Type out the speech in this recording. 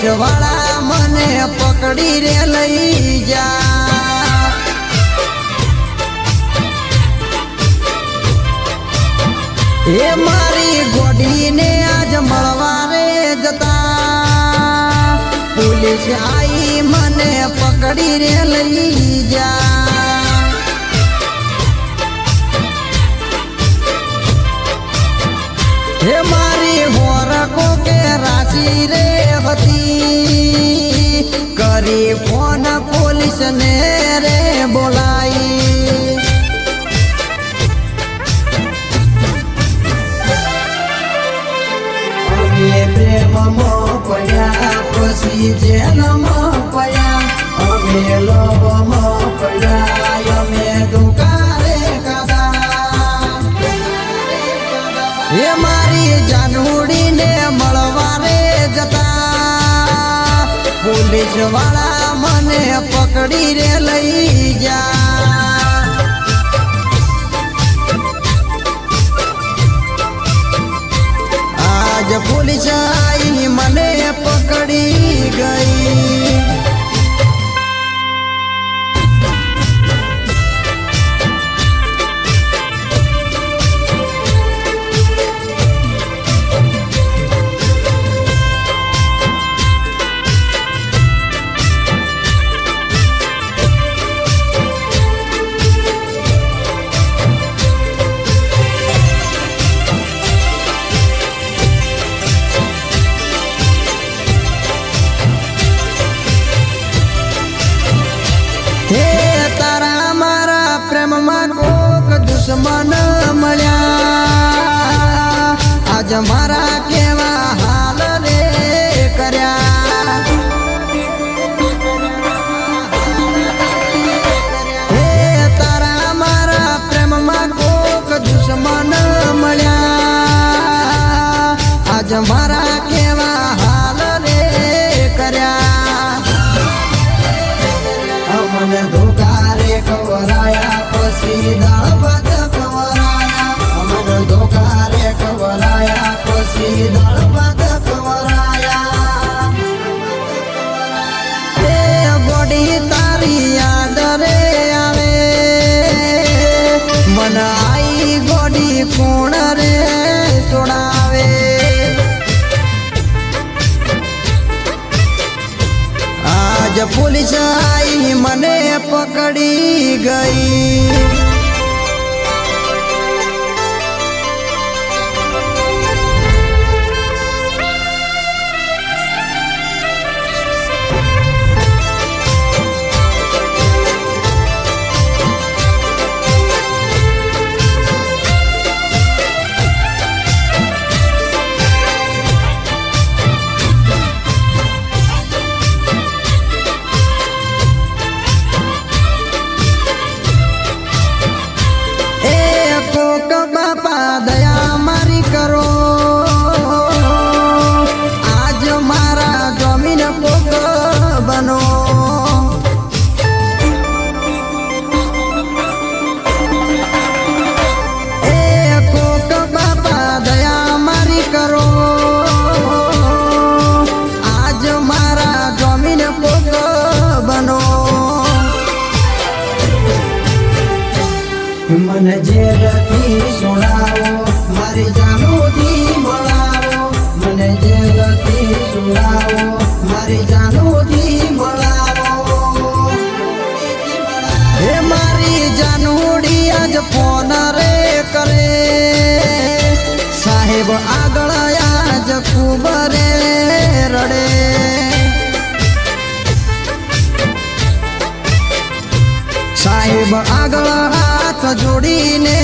પોલીસવાળા મને પકડી રે લઈ જા. એ મારી ગોડીને આજ મળવા રે જતા. પોલીસ આઈ મને પકડી રે લઈ જા. કરી ફોન પોલીસ ને રે બોલાઈ અમે પ્રેમમાં પડ્યા પછી જેલમાં પડ્યા અમે પોલીસવાળા મને પકડી રે લઈ જા. કોક દુશ્મન મળ્યા. આજ મારા કોણ રે સોડાવે આજ પોલીસ આઈ મને પકડી ગઈ. મને જેલથી છોડાવો મારી જાનુથી મળાવો. મને જેલથી છોડાવો મારી જાનુથી મળાવો. હે આગળ মদিনে